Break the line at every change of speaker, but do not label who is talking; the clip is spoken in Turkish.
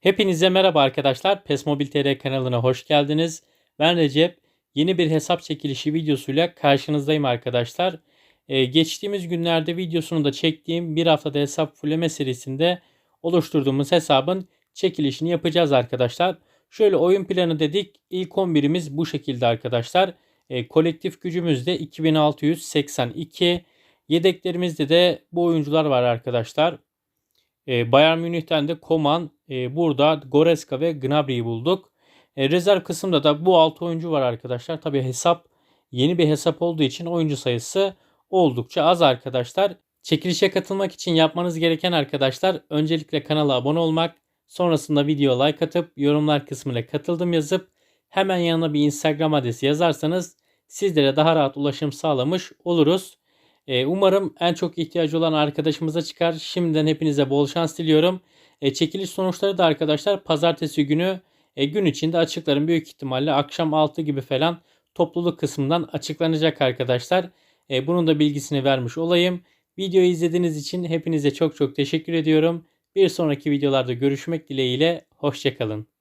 Hepinize merhaba arkadaşlar. PES Mobil TR kanalına hoş geldiniz. Ben Recep. Yeni bir hesap çekilişi videosuyla karşınızdayım arkadaşlar. Ee, geçtiğimiz günlerde videosunu da çektiğim bir haftada hesap fulleme serisinde oluşturduğumuz hesabın çekilişini yapacağız arkadaşlar. Şöyle oyun planı dedik. İlk 11'imiz bu şekilde arkadaşlar. Ee, kolektif gücümüz de 2682. Yedeklerimizde de bu oyuncular var arkadaşlar. E, Bayern Münih'ten de Koman, e, burada Goreska ve Gnabry'i bulduk. E, rezerv kısımda da bu 6 oyuncu var arkadaşlar. Tabi hesap yeni bir hesap olduğu için oyuncu sayısı oldukça az arkadaşlar. Çekilişe katılmak için yapmanız gereken arkadaşlar öncelikle kanala abone olmak, sonrasında video like atıp yorumlar kısmına katıldım yazıp hemen yanına bir Instagram adresi yazarsanız sizlere daha rahat ulaşım sağlamış oluruz. E, umarım en çok ihtiyacı olan arkadaşımıza çıkar. Şimdiden hepinize bol şans diliyorum. E, çekiliş sonuçları da arkadaşlar pazartesi günü e, gün içinde açıklarım. Büyük ihtimalle akşam 6 gibi falan topluluk kısmından açıklanacak arkadaşlar. E, bunun da bilgisini vermiş olayım. Videoyu izlediğiniz için hepinize çok çok teşekkür ediyorum. Bir sonraki videolarda görüşmek dileğiyle. Hoşçakalın.